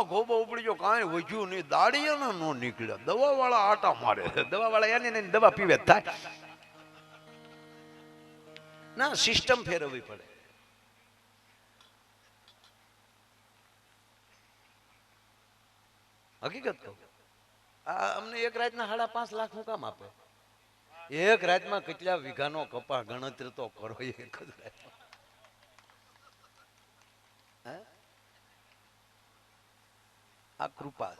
હાથમાં ઘોબો ઉપડી ગયો, કાંઈ વધ્યું નહીં. દાડિયાના નો નીકળે દવા વાળા આટા મારે દવા વાળા એને દવા પીવે થાય. ના સિસ્ટમ ફેરવવી પડે. હકીકત કહું. આ અમને એક રાતના સાડા પાંચ લાખનું કામ આપે. એક રાતમાં કેટલા વીઘાનો કપા ગણતરી તો કરો, એક જ રાતમાં. આ કૃપા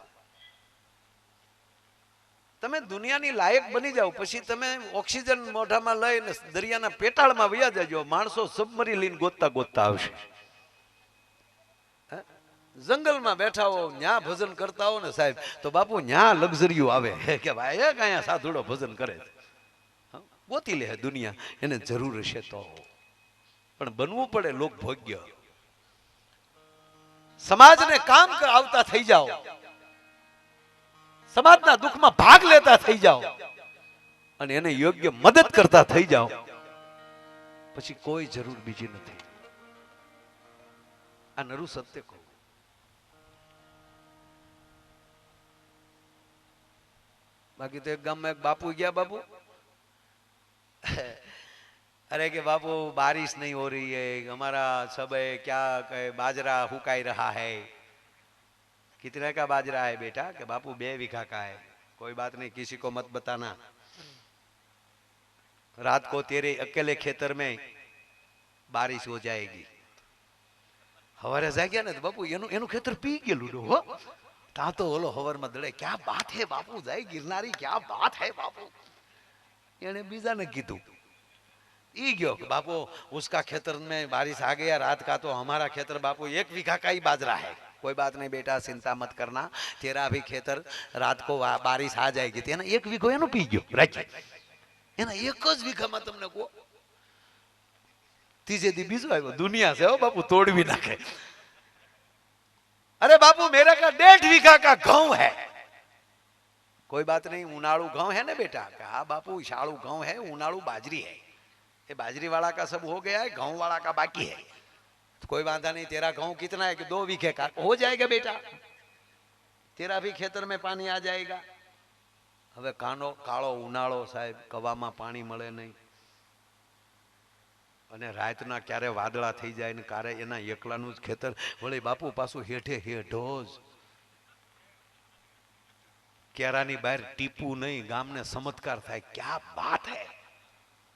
તમે દુનિયાની લાયક બની જાઓ, પછી તમે ઓક્સિજન મોઢામાં લઈને દરિયાના પેટાળમાં વયા જજો, માણસો સબમરી લઈને ગોતતા ગોતતા આવશે? જંગલમાં બેઠા હો, ન્યા ભજન કરતા હો ને સાહેબ, તો બાપુ ન્યા લક્ઝરીઓ આવે. કે ભાઈ અહીંયા સાધુડો ભજન કરે છે? ગોતી લે દુનિયા, એને જરૂર હશે તો. પણ બનવું પડે લોક ભોગ્ય સમાજને કામ આવતા થઈ જાઓ. સમાજના દુઃખમાં ભાગ લેતા થઈ જાઓ. અને એને યોગ્ય મદદ કરતા થઈ જાઓ. પછી કોઈ જરૂર બીજી નથી. આ નરુ સત્ય કહું. બાકી તો એક ગામમાં એક બાપુ ગયા બાપુ. अरे कि बाबू बारिश नहीं हो रही है हमारा सब है क्या कहे बाजरा हुकाई रहा है कितने का बाजरा है बेटा कि बापू बे बीघा का है कोई बात नहीं किसी को मत बताना रात को तेरे अकेले खेतर में बारिश हो जाएगी हवारे जाग्या ને તો બાપુ એનું એનું ખેતર પી ગયેલું ડો, હો તા તો ઓલો હવારમાં દડે ક્યાં બાત હે બાપુ જાય ગિરનારી ક્યાં બાત હે બાપુ એને બીજાને કીધું ई गयो कि बापू उसका खेतर में बारिश आ गया रात का तो हमारा खेतर बापू एक बीघा का ही बाजरा है कोई बात नहीं बेटा चिंता मत करना तेरा भी खेतर रात को वा- बारिश आ जाएगी तेना एक વીઘો એનો પી ગયો રાખી એના એક જ વીઘામાં તમને કહો ત્રીજે દી બીજો આવ્યો દુનિયા છે હો બાપુ તોડવી નાખે अरे बापू मेरे का डेढ़ बीघा का गांव है कोई बात नहीं उनाड़ू गांव है ना बेटा हाँ बापू शाड़ू गांव है उनाड़ू बाजरी है ये बाजरी वाला का सब हो गया है गांव वाला का बाकी है तो कोई बाधा नहीं तेरा गांव कितना है कि दो बीघे का हो जाएगा बेटा तेरा भी खेतर में पानी आ जाएगा હવે કાનો કાળો ઉનાળો સાહેબ કવામાં પાણી મળે નહીં અને રાતના ક્યારે વાદળા થઈ જાય ને ક્યારે એના એકલાનું જ ખેતર વળી બાપુ પાછું હેઠે હેઠો જ કેરાની બહાર ટીપું નહીં ગામને ચમત્કાર થાય ક્યાં બાત હે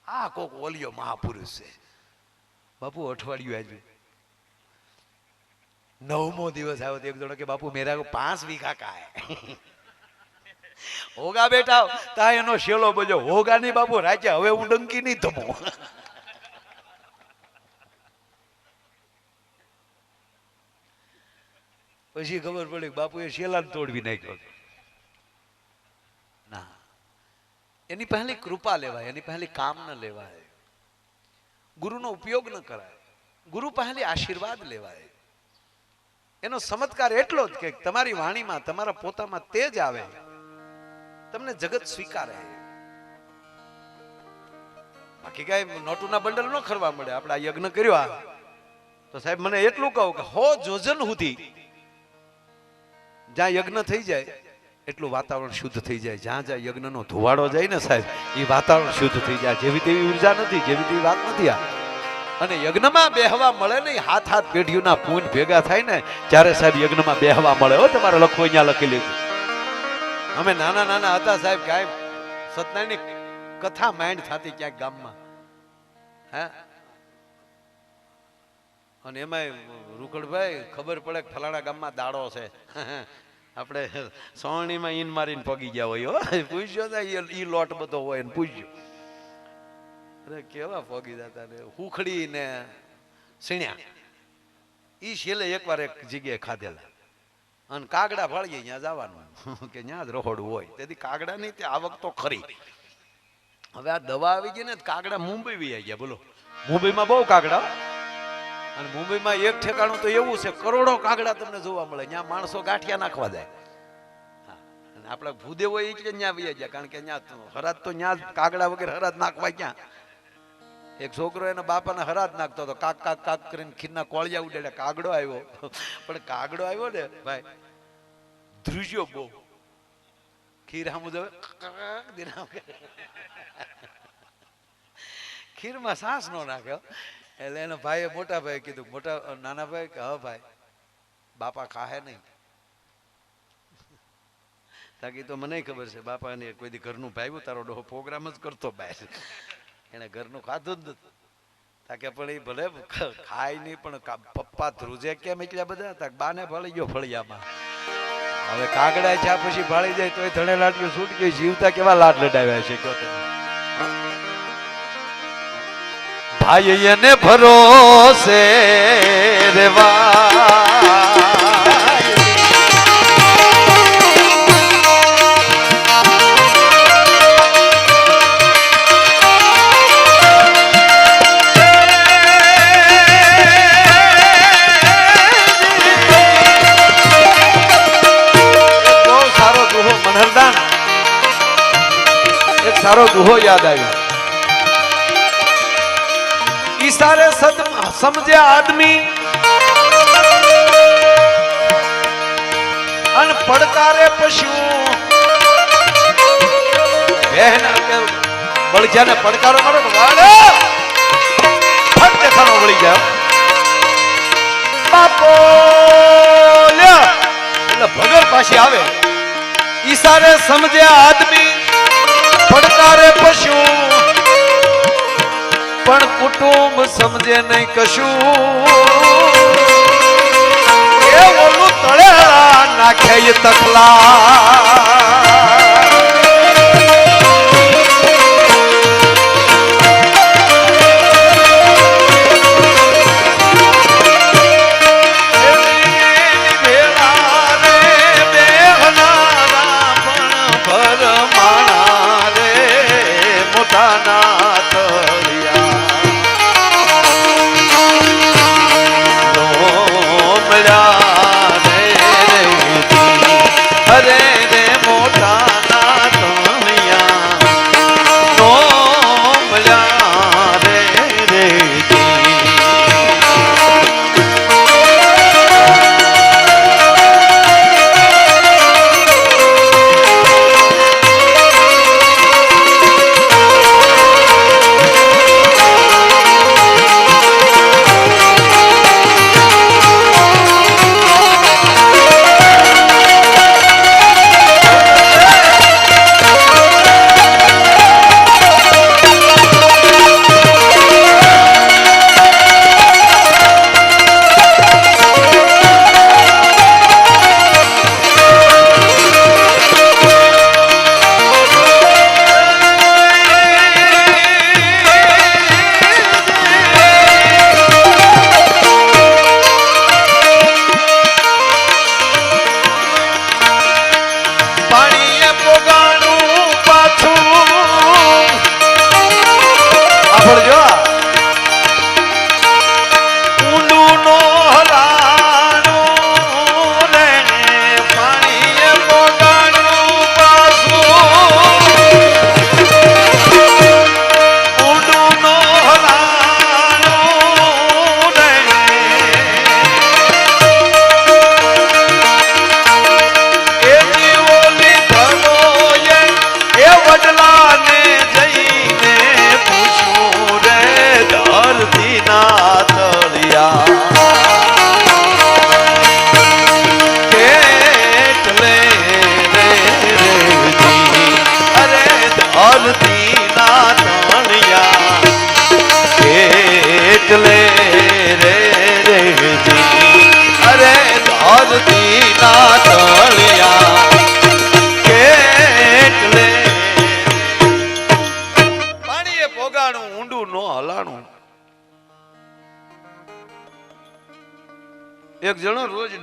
આ કોક ઓલિયો મહાપુરુષ છે. બાપુ અઠવાડિયું આજુ નવમો દિવસ આવ્યો તો એક જણો કે, બાપુ, મેરા પાંચ વીઘા કાય હોગા બેટા, તા એનો શેલો બજો હોગા નહીં બાપુ રાજ્ય હવે હું ડંકી નહીં ધમો. પછી ખબર પડી બાપુએ શેલાને તોડવી નાખ્યો ના એની પહેલી કૃપા લેવાય, એની પહેલી કામ ન લેવાય. ગુરુનો ઉપયોગ ન કરાય. ગુરુ પહેલી આશીર્વાદ લેવાય. એનો ચમત્કાર એટલો જ કે તમારી વાણીમાં, તમારા પોતામાં તેજ આવે. તમને જગત સ્વીકારે. બાકી કઈ નોટુના બંડલ ન ખરવા મળે. આપણે આ યજ્ઞ કર્યો આ. તો સાહેબ મને એટલું કહું કે હો જોજન સુધી જ્યાં યજ્ઞ થઈ જાય એટલું વાતાવરણ શુદ્ધ થઈ જાય. જ્યાં જ્યાં યજ્ઞનો ધુવાડો જાય ને સાહેબ, એ વાતાવરણ શુદ્ધ થઈ જાય. જેવી તેવી ઊર્જા નથી, જેવી તેવી વાત નથી આ. અને યજ્ઞમાં બેહવા મળે નહીં, હાથ હાથ પેઢીઓના પૂન ભેગા થાય ને, ત્યારે સાહેબ યજ્ઞમાં બેહવા મળે. હો, તમારે લખો અહીંયા લખી લીધું અમે નાના નાના હતા સાહેબ, કાંઈ સત્યનારાયણની કથા માઇન્ડ થતી ક્યાંક ગામમાં. હે? અને એમાંય રૂકડભાઈ, ખબર પડે કે ફલાણા ગામમાં દાડો છે. આપણે સોણીમાં ઈન મારીને પગી ગયા હોય પૂછ્યો ને એ લોટ બધો હોય ને પૂછ્યો. અરે, કેવા પગી જતા ને. હુખડી ને સીણ્યા. એ છેલ્લે એકવાર એક જગ્યાએ ખાધેલા. અને કાગડા ફાળીએ, ત્યાં જવાનું. કે ત્યાં જ રહોડું હોય. તેથી કાગડા નહીં, તે આવક તો ખરી. હવે આ દવા આવી ગઈ ને કાગડા મુંબઈ બી આવી ગયા. બોલો. મુંબઈમાં બહુ કાગડા. અને મુંબઈમાં એક ઠેકાણું તો એવું છે, કરોડો કાગડા તમને જોવા મળે, ત્યાં માણસો ગાંઠિયા નાખવા જાય. આપણા ભૂદેવો એ કે ત્યાં વહી ગયા, કારણ કે ત્યાં હરાજ તો ત્યાં કાગડા વગેરે હરાજ નાખવા ક્યાં? એક છોકરો એના બાપાને હરાજ નાખતો હતો, કાક કાક કાક કરીને ખીરના કોળિયા ઉડે કાગડો આવ્યો. પણ કાગડો આવ્યો ને, ભાઈ, ધ્રુજ્યો બહુ. ખીર ઉધવે ખીરમાં સાસ નો નાખ્યો એટલે એનો ભાઈએ મોટા ભાઈ કીધું, મોટા નાના ભાઈ કે, હા ભાઈ, બાપા ખાહે નહીં. તાકી તો મને ખબર છે, બાપાને કોઈ દી ઘરનું ભાવ્યું તારો ડોહો પ્રોગ્રામ જ કરતો બહાર એને ઘરનું ખાધું જ નથી તાકે પણ એ ભલે, ખાય નહીં, પણ પપ્પા ધ્રુજે કેમ એટલા બધા તાક બાને ભળી ગયો ફળિયામાં. હવે કાગડા ચા પછી ભાળી જાય તોય ધણે લાડ્યું છૂટ ગયું જીવતા કેવા લાડ લડાવ્યા છે કયો તમે. ભાઈ એને ભરોસે રેવા. સમજે આદમી? અન પડકારે પશુ બહેન બળજાને પડકારો મારો વાળો જાય બાપો એટલે ભગર પાછી આવે. ઈશારે સમજે આદમી, પડકારે પશુ પણ કુટુંબ સમજે નહીં કશું. એ ઓલું તળેલા નાખે તકલા.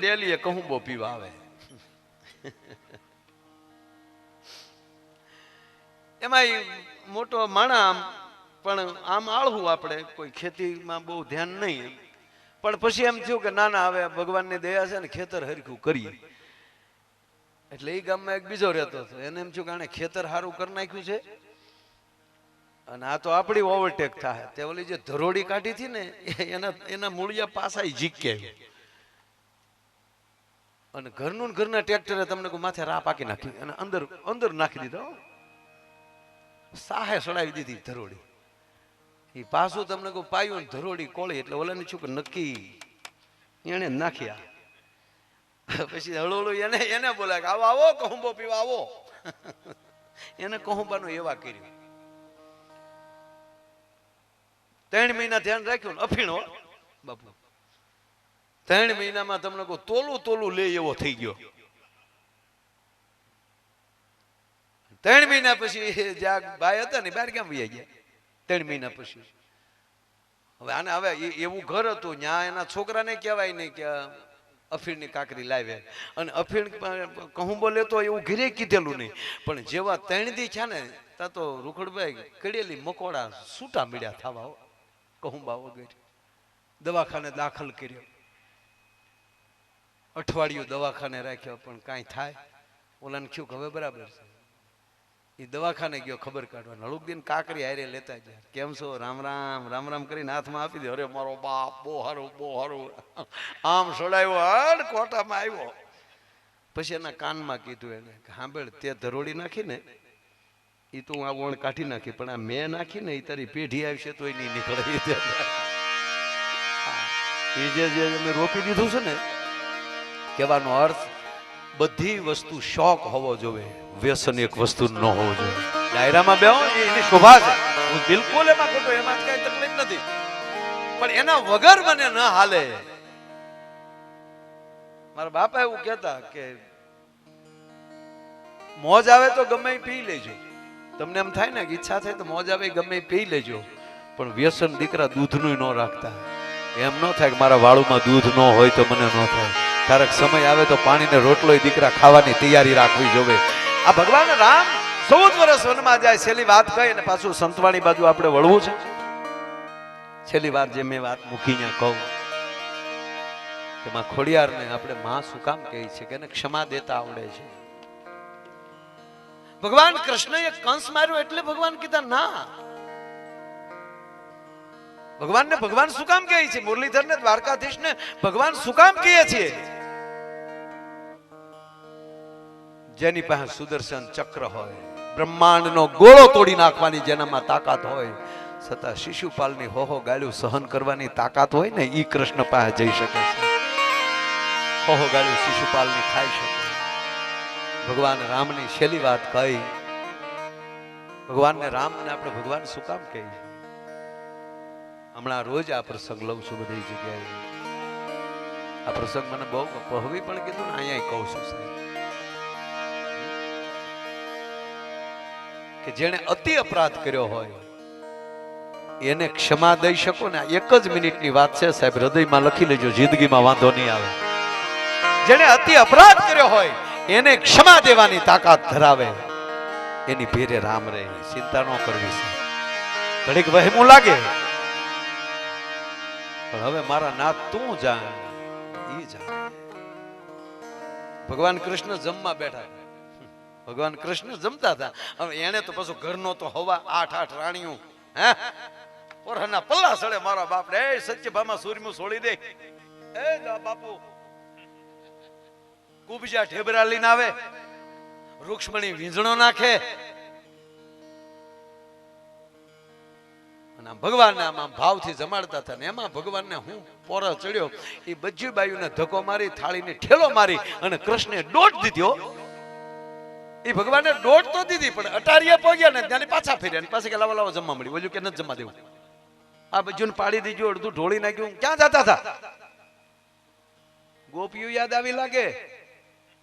જણો રોજ કહું બો પીવા આવે? એમાં મોટો માણા પણ આમ આળવું આપણે, કોઈ ખેતીમાં બહુ ધ્યાન નહીં. પણ પછી એમ થયું કે ના ના, હવે ભગવાનની દયા છે ને ખેતર હરખું કરીએ. એટલે એ ગામમાં એક બીજો રહેતો હતો. એને એમ થયું કે આને ખેતર સારું કરી નાખ્યું છે. અને આ તો આપણી ઓવરટેક થાય. તે ઓલી જે ધરોડી કાઢી હતી ને એના એના મૂળિયા પાસા ઝીકે અને ઘરનું ઘરના ટ્રેક્ટરે તમને કોઈ માથે રા પાકી નાખી અને અંદર અંદર નાખી દીધો. સાહે સડાવી દીધી ધરોડી. એ પાછું તમને કોઈ પાયું ધરોડી કોળી એટલે ઓલાની શું નક્કી એને નાખ્યા. પછી હળું એને એને બોલાય કે, આવો આવો, કહુંબો પીવા, આવો. એને કહુંબાનો એવા કર્યું. ત્રણ મહિના ધ્યાન રાખ્યું અફીણો. બાપુ ત્રણ મહિનામાં તમને કહું તોલું તોલું લે એવો થઈ ગયો. ત્રણ મહિના પછી જ્યાં ભાઈ હતા ને બહાર કેમ વયા ગયા? ત્રણ મહિના પછી. હવે આને હવે એવું ઘર હતું ત્યાં એના છોકરાને કહેવાય નહીં કે અફીણની કાકરી લાવે. અને અફીણ કહુંબો લેતો એવું ઘરે કીધેલું નહીં. પણ જેવા ત્રણ દી છે ને ત્યાં તો રૂખડભાઈ કડેલી મકોડા છૂટા મળ્યા થવા કહુંબા વગેરે. દવાખાને દાખલ કર્યો. અઠવાડિયું દવાખાને રાખ્યો, પણ કાંઈ થાય? ઓલાને કયું કે હવે બરાબર છે. એ દવાખાને ગયો, ખબર કાઢવા નળુકદીન કાકરી હારે લેતા ગયા. કેમ છો? રામ રામ રામ રામ કરીને હાથમાં આપી દે. અરે, મારો બાપ, બહુ હારું બહુ હારું આમ સડાયો, હડ કોટામાં આવ્યો. પછી એના કાનમાં કીધું એને સાંભળ તે ધરોડી નાખી ને એ તો હું આ વણ કાઢી નાખી, પણ આ મેં નાખી ને એ તારી પેઢી આવશે તો નહીં નીકળે એ. એ જે મેં રોપી દીધું છે ને કહેવાનો અર્થ, બધી વસ્તુ શોખ હોવો જોઈએ, વ્યસન એક વસ્તુ ન હોવો જોઈએ. ડાયરામાં બેહો એની શોભા છે. હું બિલકુલ એમાં ખોટો, એમાં કઈ તકલીફ નથી. પણ એના વગર મને ન હાલે. મારા બાપા એવું કહેતા કે, મોજ આવે તો ગમે એ પી લેજો. તમને એમ થાય ને ઈચ્છા થાય તો મોજ આવે, ગમે એ પી લેજો. પણ વ્યસન દીકરા દૂધનું ન રાખતા. એમ ન થાય કે મારા વાળુમાં દૂધ ન હોય તો મને ન થાય. ક્યારેક સમય આવે તો પાણીને રોટલો દીકરા ખાવાની તૈયારી રાખવી જોવે. આ ભગવાન રામ ચૌદ વર્ષ વનમાં જાય, છેલ્લી વાત કહી અને પાછું સંતવાણી બાજુ આપણે વળવું છે. છેલ્લી વાર જે મેં વાત મૂકી કહું. કે ખોડિયારને આપણે માં શું કામ કહે છે કે ક્ષમા દેતા આવડે છે. ભગવાન કૃષ્ણએ કંસ માર્યો એટલે ભગવાન કીધા, ના. ભગવાનને ભગવાન શું કામ કહે છે? મુરલીધરને, દ્વારકાધીશને ભગવાન શું કામ કહે છે? જેની પાસે સુદર્શન ચક્ર હોય, બ્રહ્માંડનો ગોળો તોડી નાખવાની જેનામાં તાકાત હોય, છતાં શિશુપાલની હોહો ગાળ્યું સહન કરવાની તાકાત હોય ને, ઈ કૃષ્ણ પાસે જઈ શકે છે. હોહો ગાળ્યું શિશુપાલની ખાઈ શકે. ભગવાન રામની છેલ્લી વાત કહી. ભગવાનને રામને આપણે ભગવાન શું કામ કહીએ હમણાં રોજ આ પ્રસંગ લઉં છું બધી જગ્યાએ. આ પ્રસંગ મને બહુ પહવી પણ કીધું ને, અહીંયા કહું છું સાહેબ. કે જેણે અતિ અપરાધ કર્યો હોય, એને ક્ષમા દઈ શકો ને એક જ મિનિટની વાત છે સાહેબ, હૃદયમાં લખી લેજો, જિંદગીમાં વાંધો નહીં આવે. જેણે અતિ અપરાધ કર્યો હોય, એને ક્ષમા દેવાની તાકાત ધરાવે. એની ભેરે રામ રહે ચિંતા ન કરવી છે ઘડીક વહેમું લાગે. પણ હવે મારા નાથ તું જાણ, ઈ જાણ. ભગવાન કૃષ્ણ જમવા બેઠા ભગવાન કૃષ્ણ જમતા હતા. હવે એને તો પાછું ઘરનો તો હવા, આઠ આઠ રાણીઓ, હે? ઓરહના પલ્લા સળે મારા બાપ રે એ સત્યભામા સૂર્યમું સોળી દે. એ જા બાપુ. કુબજા ઢેબરા લઈને આવે. રૂક્ષ્મણી વીંઝણો નાખે. અને ભગવાનને આમ ભાવથી જમાડતા હતા. ને એમાં ભગવાનને હું પોરો ચડ્યો. એ બધી બાયુને ધક્કો મારી, થાળીને ઠેલો મારી અને કૃષ્ણે દોટ દીધો. એ ભગવાને દોટ તો દીધી, પણ અટારીએ પગ્યા ને ત્યાંની પાછા ફેર્યા પાછા કે લાવા લાવા, જમવા મળી બોલ્યું કે નથી જમવા દેવું. આ બજુને પાડી દીધું, અડધું ઢોળી નાખ્યું. ક્યાં જતા હતા? ગોપીઓ યાદ આવી લાગે.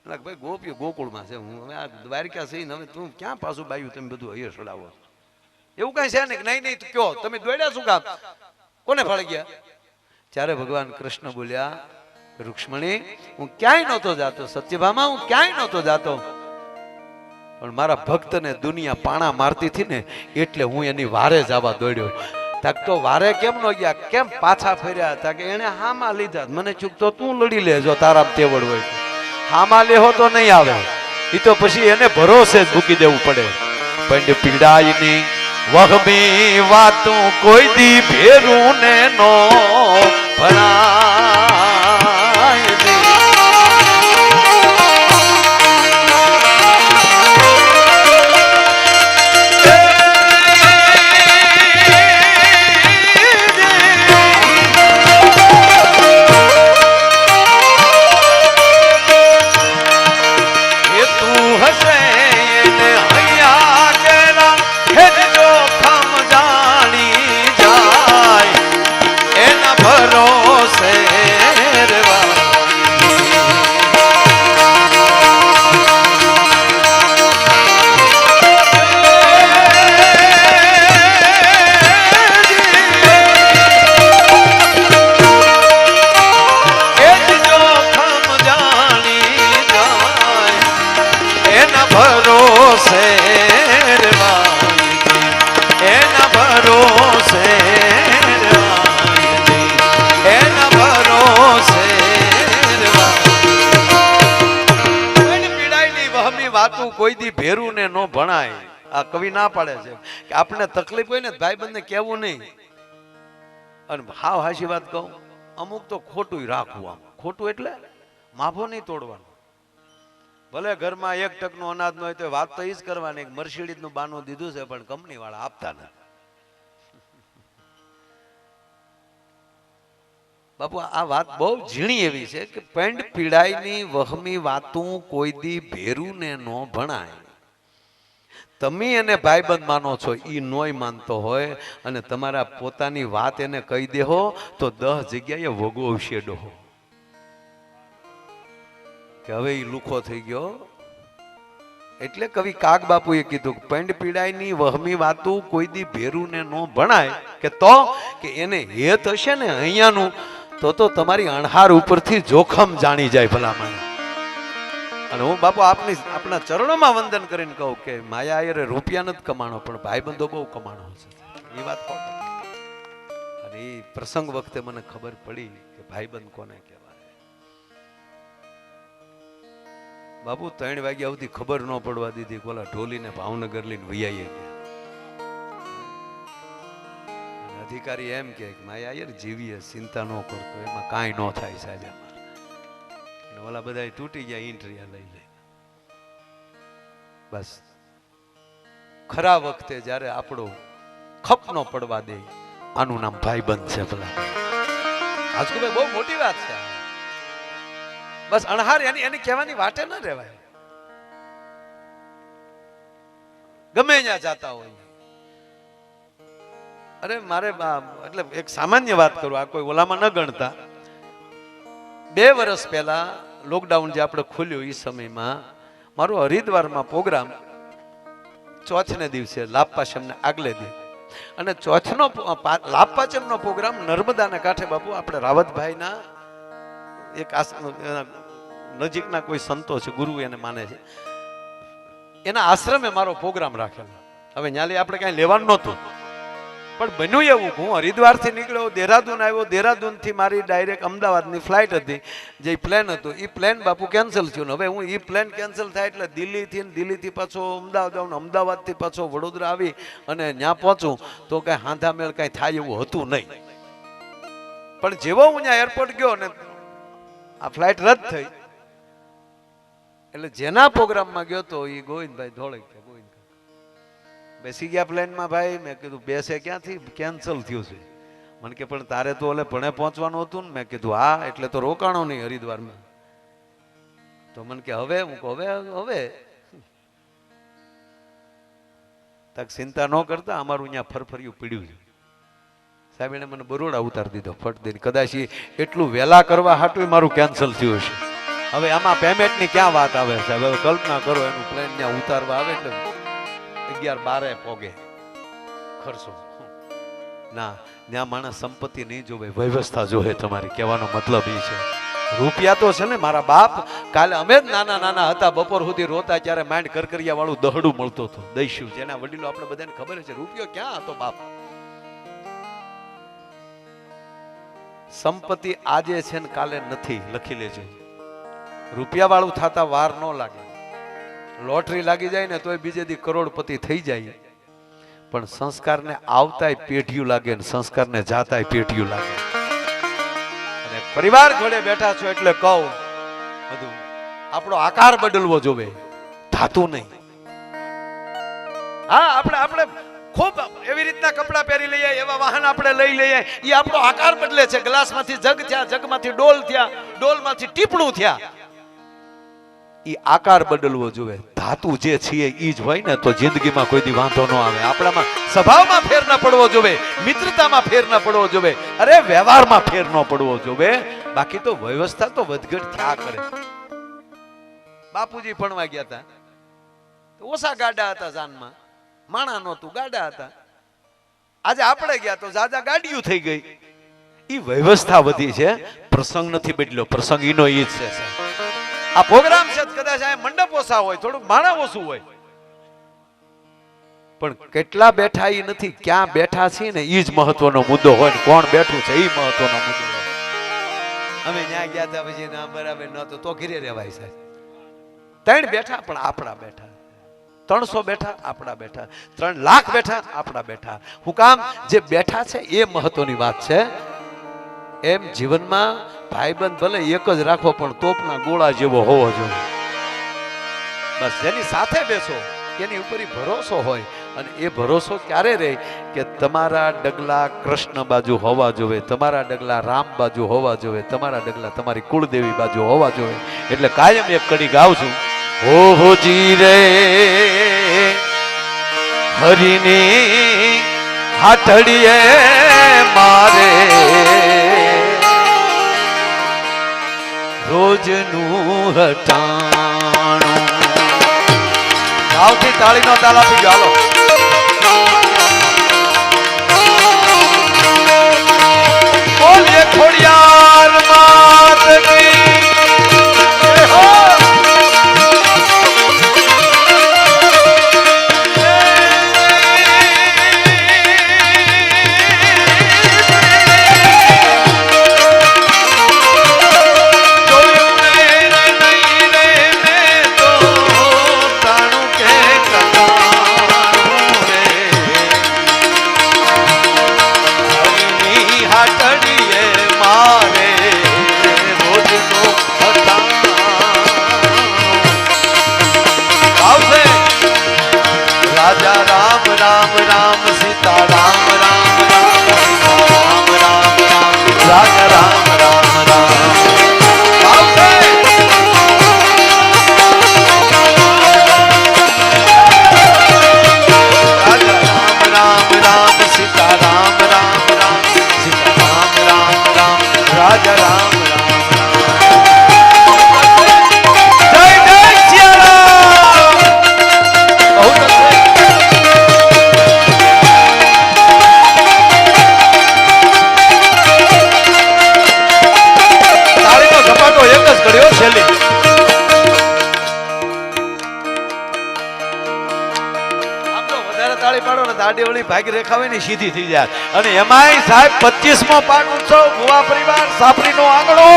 ભાઈ, ગોપીઓ ગોકુળમાં છે. હું હવે આ દ્વારકા છે હવે તું ક્યાં પાછું બાયું? તમે બધું અહીંયા સડાવો. એવું કઈ છે ને? નહીં નહીં કયો, તમે દોડ્યા શું કામ? કોને ફાળી ગયા? ત્યારે ભગવાન કૃષ્ણ બોલ્યા, રૂક્ષ્મણી, હું ક્યાંય નહોતો જાતો, સત્યભામા, હું ક્યાંય નહોતો જાતો. પણ મારા ભક્તને દુનિયા પાણા મારતી હતી ને, એટલે હું એની વારે જવા દોડ્યો. તક તો વારે કેમ ન ગયા? કેમ પાછા ફર્યા? હતા કે એને હામાં લીધા. મને ચૂકતો તું લડી લેજો તારા તેવડ હોય. હામાં લેહો તો નહીં આવે. એ તો પછી એને ભરોસે જ મૂકી દેવું પડે. પણ પીડાય નહીં વહમી વાતું કોઈ દી ભેરું ને નો ભણાય. કવિ ના પાડે છે. કે આપણે તકલીફ હોય ને, ભાઈબંધને કહેવું નહીં. અને હાવ હાશી વાત કહું, અમુક તો ખોટું રાખવું આમ. ખોટું એટલે માફો નહીં તોડવાનું. ભલે ઘરમાં એક ટકનું અનાજ ન હોય તો વાત તો એ જ કરવાની કે મર્સિડીઝનું બાનું દીધું છે, પણ કંપની વાળા આપતા નથી. બાપુ, આ વાત બહુ ઝીણી એવી છે કે પેન્ટ પીડાઈની વહમી વાતું કોઈ દી ભેરું ને નો ભણાય. તમે એને ભાઈબંધ માનો છો એ નોય માનતો હોય અને તમારા પોતાની વાત એને કહી દેહો તો દહ જગ્યાએ વગોવશે ડોહો કે હવે એ લુખો થઈ ગયો. એટલે કવિ કાગ બાપુએ કીધું પેંડ પીડાયની વહમી વાતું કોઈ દી ભેરું ને નો ભણાય. કે તો? કે એને હેત હશે ને અહીંયાનું, તો તો તમારી અણહાર ઉપરથી જોખમ જાણી જાય ભલામણ. અને હું બાપુ આપની આપના ચરણોમાં વંદન કરીને કહું કે માયા આયરે રૂપિયા નથી કમાણો, પણ ભાઈબંધો બહુ કમાણો છે એ વાત કહું અને એ પ્રસંગ વખતે મને ખબર પડી કે ભાઈબંધ કોને કહેવાય. બાપુ ત્રણ વાગ્યા સુધી ખબર ન પડવા દીધી કોલા ઢોલીને ભાવનગર લઈને વૈયાઈએ ગયા. અધિકારી એમ કે માયા આયર જીવીએ, ચિંતા ન કરતો, એમાં કાંઈ ન થાય અને ઓલા બધા તૂટી ગયા ઇન્ટ્રિયા લઈ લઈ. બસ. ખરા વખતે જ્યારે આપણો ખપ પડવા દે, આનું નામ ભાઈબંધ છે ભલા. આજકુભાઈ બહુ મોટી વાત છે. બસ અણહાર, એની એની કહેવાની વાટે ન રહેવાય. ગમે ત્યાં જાતા હોય. અરે, મારે એટલે એક સામાન્ય વાત કરું, આ કોઈ ઓલામાં ન ગણતા. બે વર્ષ પહેલા લોકડાઉન જે આપણે ખોલ્યું એ સમયમાં, મારો હરિદ્વારમાં પ્રોગ્રામ ચોથને દિવસે લાપાચમને આગલે દિવસ અને ચોથનો પ- પા- લાભ પાચમનો પ્રોગ્રામ નર્મદાના કાંઠે બાપુ, આપણે રાવતભાઈના એક નજીકના કોઈ સંતો છે, ગુરુ એને માને છે. એના આશ્રમે મારો પ્રોગ્રામ રાખેલો. હવે ન્યાલી આપણે કાંઈ લેવાનું નહોતું. પણ બન્યું એવું. હું હરિદ્વારથી નીકળ્યો દેહરાદૂન આવ્યો. દેહરાદૂનથી મારી ડાયરેક્ટ અમદાવાદની ફ્લાઇટ હતી, જે પ્લેન હતું. એ પ્લેન બાપુ કેન્સલ થયું હવે હું એ પ્લેન કેન્સલ થાય એટલે દિલ્હીથી દિલ્હીથી પાછો અમદાવાદ આવું અમદાવાદથી પાછો વડોદરા આવી અને ત્યાં પહોંચું. તો કાંઈ હાંધા મેળ કાંઈ થાય એવું હતું નહીં. પણ જેવો હું ત્યાં એરપોર્ટ ગયો ને, આ ફ્લાઇટ રદ થઈ. એટલે જેના પ્રોગ્રામમાં ગયો તો એ ગોવિંદભાઈ ધોળે બેસી ગયા પ્લેનમાં ભાઈ, મેં કીધું, બેસે ક્યાંથી? કેન્સલ થયું છે. મને કે, પણ તારે તો ઓલે ભણે પહોંચવાનું હતું ને. મેં કીધું, હા, એટલે તો રોકાણો નહીં હરિદ્વારમાં. તો મને કે, હવે? હું હવે હવે. તક ચિંતા ન કરતા, અમારું અહીંયા ફરફરિયું પીડ્યું છે. સાહેબ એને મને બરોડા ઉતારી દીધો, ફટ દઈને. કદાચ એટલું વહેલા કરવા હાટું મારું કેન્સલ થયું હશે. હવે આમાં પેમેન્ટની ક્યાં વાત આવે સાહેબ? હવે કલ્પના કરો, એનું પ્લેન ત્યાં ઉતારવા આવે એટલે અગિયાર બારે પોગે. ખર્ચો. ના ત્યાં માણસ સંપત્તિ નહીં જોવે, વ્યવસ્થા જોવે તમારી. કહેવાનો મતલબ એ છે. રૂપિયા તો છે ને મારા બાપ, કાલે અમે જ નાના નાના હતા, બપોર સુધી રોતા ત્યારે માઇન્ડ કરકરિયા વાળું દહડું મળતું હતું. દઈશું. જેના વડીલો આપણે બધાને ખબર છે, રૂપિયો ક્યાં હતો બાપ? સંપત્તિ આજે છે ને કાલે નથી, લખી લેજો. રૂપિયા વાળું થતા વાર ન લાગે. લોટરી લાગી જાય ને તોય બીજે દી કરોડપતિ થઈ જાય. પણ સંસ્કારને આવતાય પેઢિયું લાગે ને સંસ્કારને જાતાય પેઢિયું લાગે. અને પરિવાર જોડે બેઠા છો એટલે કહું, બધું, આપણો આકાર બદલવો જોવે, ધાતુ નહીં. હા, આપણે આપણે ખૂબ એવી રીતના કપડાં પહેરી લઈએ, એવા વાહન આપણે લઈ લઈએ, એ આપણો આકાર બદલે છે. ગ્લાસમાંથી જગ થયા, જગમાંથી ડોલ થયા, ડોલમાંથી ટીપણું થયા. એ આકાર બદલવો જોઈએ. ધાતુ જે છીએ એ જ હોય ને તો જિંદગીમાં કોઈ દી વાંધો ન આવે. આપણામાં સ્વભાવમાં ફેર ન પડવો જોઈએ, મિત્રતામાં ફેર ન પડવો જોઈએ, અરે વ્યવહારમાં ફેર ન પડવો જોઈએ. બાકી તો વ્યવસ્થા તો વધઘટ થયા કરે. બાપુજી ભણવા ગયા હતા ઓછા ગાડા હતા જાનમાં. માણા નહોતું, ગાડા હતા. આજે આપણે ગયા તો જાજા ગાડીયું થઈ ગઈ. ઈ વ્યવસ્થા વધી છે. પ્રસંગ નથી બદલ્યો. પ્રસંગ ઈનો ઈ જ છે. આ પ્રોગ્રામ છે કદાચ આ મંડપ ઓછા હોય, થોડુંક માણા ઓછું હોય. પણ કેટલા બેઠા એ નથી, ક્યાં બેઠા છે ને એ જ મહત્વનો મુદ્દો હોય ને, કોણ બેઠું છે એ મહત્વનો મુદ્દો હોય. અમે ત્યાં ગયા હતા પછી ના બરાબર નહોતું, તો ઘીરે રહેવાય સાહેબ. ત્રણ બેઠા, પણ આપણા બેઠા. ત્રણસો બેઠા, આપણા બેઠા. ત્રણ લાખ બેઠા, આપણા બેઠા. હું કામ, જે બેઠા છે, એ મહત્વની વાત છે. એમ જીવનમાં ભાઈબંધ ભલે એક જ રાખો, પણ તોપના ગોળા જેવો હોવો જોઈએ. બસ જેની સાથે બેસો, એની ઉપર ભરોસો હોય, અને એ ભરોસો ક્યારે રહે કે તમારા ડગલા કૃષ્ણ બાજુ હોવા જોઈએ, તમારા ડગલા રામ બાજુ હોવા જોઈએ, તમારા ડગલા તમારી કુળદેવી બાજુ હોવા જોઈએ. એટલે કાયમ એક કડી ગાઉં છું. હો હોજી રે, હરિની હાથડીએ મારે રોજનું હટાણું. આવતી તાળીનો તાલ હાલો. ભાગી ને સીધી થઈ જાય. અને એમાંય સાહેબ પચીસમો પાક ઉત્સવ ભુવા પરિવાર સાપરી નો આંગણો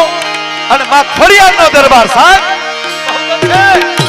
અને માં ખોડિયાર નો દરબાર, સાહેબ.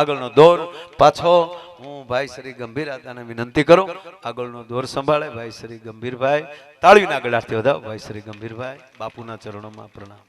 આગળનો દોર પાછો હું ભાઈ શ્રી ગંભીર આતાને વિનંતી કરું, આગળનો દોર સંભાળે, ભાઈ શ્રી ગંભીરભાઈ, તાળીના ગળાથી વધાવ, ભાઈ શ્રી ગંભીરભાઈ, બાપુના ચરણોમાં પ્રણામ.